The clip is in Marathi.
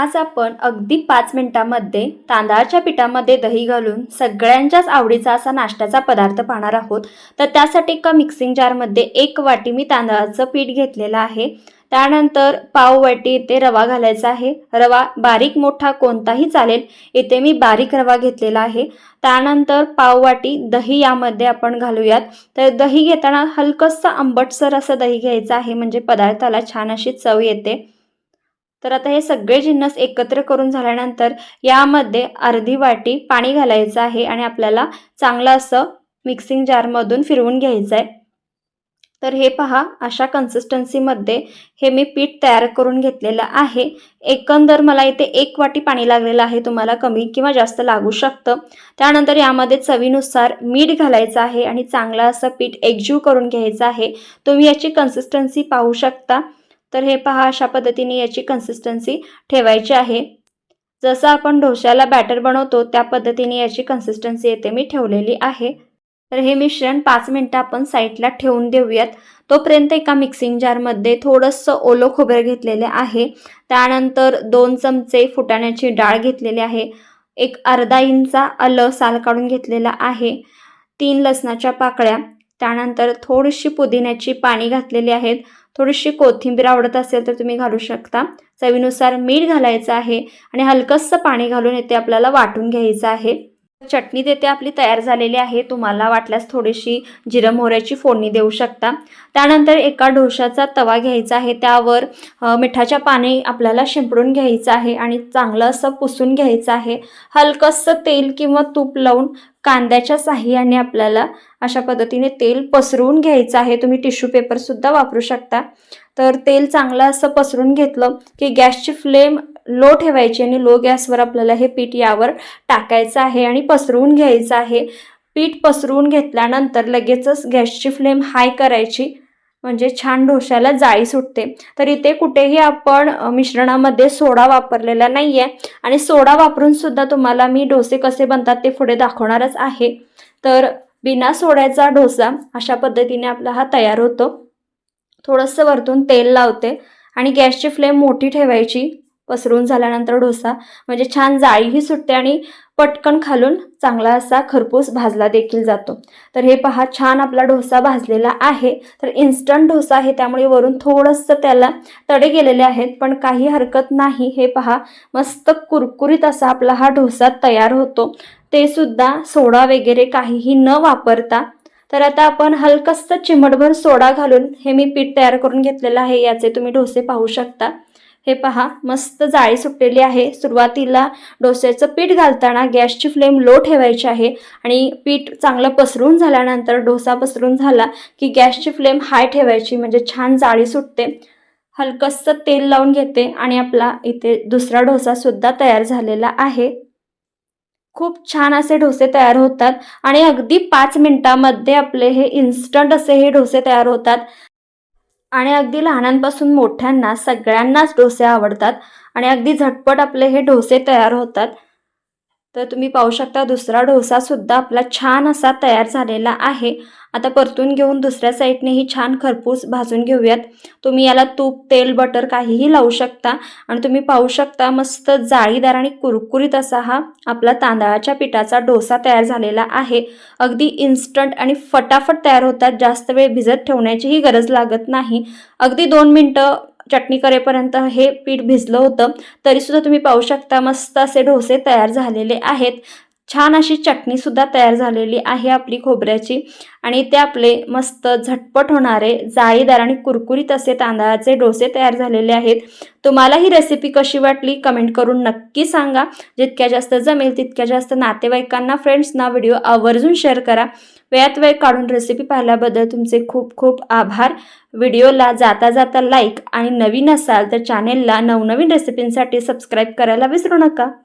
आज आपण अगदी पाच मिनिटांमध्ये तांदळाच्या पिठामध्ये दही घालून सगळ्यांच्याच आवडीचा असा नाश्त्याचा पदार्थ पाहणार आहोत. तर त्यासाठी एका मिक्सिंग जारमध्ये एक वाटी मी तांदळाचं पीठ घेतलेलं आहे. त्यानंतर पाव वाटी इथे रवा घालायचा आहे. रवा बारीक मोठा कोणताही चालेल इथे मी बारीक रवा घेतलेला आहे. त्यानंतर पाव वाटी दही यामध्ये आपण घालूयात. तर दही घेताना हलकंसं आंबटसर असं दही घ्यायचं आहे म्हणजे पदार्थाला छान अशी चव येते. तर आता हे सगळे जिन्नस एकत्र करून झाल्यानंतर यामध्ये अर्धी वाटी पाणी घालायचं आहे आणि आपल्याला चांगलं असं मिक्सिंग जारमधून फिरवून घ्यायचं आहे तर हे पहा अशा कन्सिस्टन्सीमध्ये हे मी पीठ तयार करून घेतलेलं आहे. एकंदर मला इथे एक वाटी पाणी लागलेलं आहे तुम्हाला कमी किंवा जास्त लागू शकतं. त्यानंतर यामध्ये चवीनुसार मीठ घालायचं आहे आणि चांगलं असं पीठ एकजीव करून घ्यायचं आहे. तुम्ही याची कन्सिस्टन्सी पाहू शकता. तर हे पहा अशा पद्धतीने याची कन्सिस्टन्सी ठेवायची आहे. जसं आपण ढोशाला बॅटर बनवतो त्या पद्धतीने याची कन्सिस्टन्सी येते. मी ठेवलेली आहे. तर हे मिश्रण पाच मिनटं आपण साईडला ठेवून देऊयात. तोपर्यंत एका मिक्सिंग जारमध्ये थोडंसं ओलं खोबरं घेतलेले आहे. त्यानंतर दोन चमचे फुटाण्याची डाळ घेतलेली आहे. एक अर्धा इंचा आलं साल काढून घेतलेला आहे. तीन लसणाच्या पाकळ्या. त्यानंतर थोडीशी पुदिन्याची पाणी घातलेली आहेत. थोडीशी कोथिंबीर आवडत असेल तर तुम्ही घालू शकता. चवीनुसार मीठ घालायचं आहे आणि हलकंसं पाणी घालून येते आपल्याला वाटून घ्यायचं आहे. चटणी देते आपली तयार झालेली आहे. तुम्हाला वाटल्यास थोडीशी जिरं मोहऱ्याची फोडणी देऊ शकता. त्यानंतर एका डोशाचा तवा घ्यायचा आहे. त्यावर मिठाच्या पाणी आपल्याला शिंपडून घ्यायचं आहे आणि चांगलं असं पुसून घ्यायचं आहे. हलकंसं तेल किंवा तूप लावून कांद्याच्या साह्याने आपल्याला अशा पद्धतीने तेल पसरवून घ्यायचं आहे. तुम्ही टिश्यू पेपरसुद्धा वापरू शकता. तर तेल चांगलं असं पसरून घेतलं की गॅसची फ्लेम लो ठेवायची आणि लो गॅसवर आपल्याला हे पीठ यावर टाकायचं आहे आणि पसरवून घ्यायचं आहे. पीठ पसरवून घेतल्यानंतर लगेचच गॅसची फ्लेम हाय करायची. म्हणजे छान डोश्याला जाळी सुटते. तर इथे कुठेही आपण मिश्रणामध्ये सोडा वापरलेला नाही आहे आणि सोडा वापरून सुद्धा तुम्हाला मी डोसे कसे बनतात ते पुढे दाखवणारच आहे. तर बिना सोड्याचा डोसा अशा पद्धतीने आपला हा तयार होतो. थोडंसं वरतून तेल लावते आणि गॅसची फ्लेम मोठी ठेवायची. पसरून झाल्यानंतर डोसा म्हणजे छान जाळीही सुटते आणि पटकन खालून चांगला असा खरपूस भाजला देखील जातो. तर हे पहा छान आपला डोसा भाजलेला आहे. तर इन्स्टंट डोसा आहे त्यामुळे वरून थोडंसं त्याला तडे गेलेले आहेत पण काही हरकत नाही. हे पहा मस्त कुरकुरीत असा आपला हा डोसा तयार होतो. ते सुद्धा सोडा वगैरे काहीही न वापरता. तर आता आपण हलकस्त चिमटभर सोडा घालून हे मी पीठ तयार करून घेतलेलं आहे. याचे तुम्ही डोसे पाहू शकता. हे पहा मस्त जाळी सुटलेली आहे. सुरुवातीला डोस्याचं पीठ घालताना गॅसची फ्लेम लो ठेवायची आहे आणि पीठ चांगलं पसरून झाल्यानंतर डोसा पसरून झाला की गॅसची फ्लेम हाय ठेवायची म्हणजे छान जाळी सुटते. हलकंसं तेल लावून घेते आणि आपला इथे दुसरा डोसासुद्धा तयार झालेला आहे. खूप छान असे डोसे तयार होतात आणि अगदी पाच मिनटामध्ये आपले हे इन्स्टंट असे हे डोसे तयार होतात. आणि अगदी लहानांपासून मोठ्यांना सगळ्यांनाच डोसे आवडतात आणि अगदी झटपट आपले हे डोसे तयार होतात. तर तुम्ही पाहू शकता दुसरा डोसासुद्धा आपला छान असा तयार झालेला आहे. आता परतून घेऊन दुसऱ्या साईडनेही छान खरपूस भाजून घेऊयात. तुम्ही याला तूप तेल बटर काहीही लावू शकता. आणि तुम्ही पाहू शकता मस्त जाळीदार आणि कुरकुरीत असा हा आपला तांदळाच्या पिठाचा डोसा तयार झालेला आहे. अगदी इन्स्टंट आणि फटाफट तयार होतात. जास्त वेळ भिजत ठेवण्याचीही गरज लागत नाही. अगदी दोन मिनटं चटणी करेपर्यंत हे पीठ भिजलं होतं तरीसुद्धा तुम्ही पाहू शकता मस्त असे डोसे तयार झालेले आहेत. छान अशी चटणीसुद्धा तयार झालेली आहे आपली खोबऱ्याची. आणि ते आपले मस्त झटपट होणारे जाळीदार आणि कुरकुरीत असे तांदळाचे डोसे तयार झालेले आहेत. तुम्हाला ही रेसिपी कशी वाटली? कमेंट करून नक्की सांगा. जितक्या जास्त जमेल तितक्या जास्त नातेवाईकांना फ्रेंड्सना व्हिडिओ आवर्जून शेअर करा. वेळात वेळ काढून रेसिपी पाहिल्याबद्दल तुमचे खूप खूप आभार. व्हिडिओला जाता जाता लाईक आणि नवीन असाल तर चॅनेलला नवनवीन रेसिपींसाठी सबस्क्राईब करायला विसरू नका.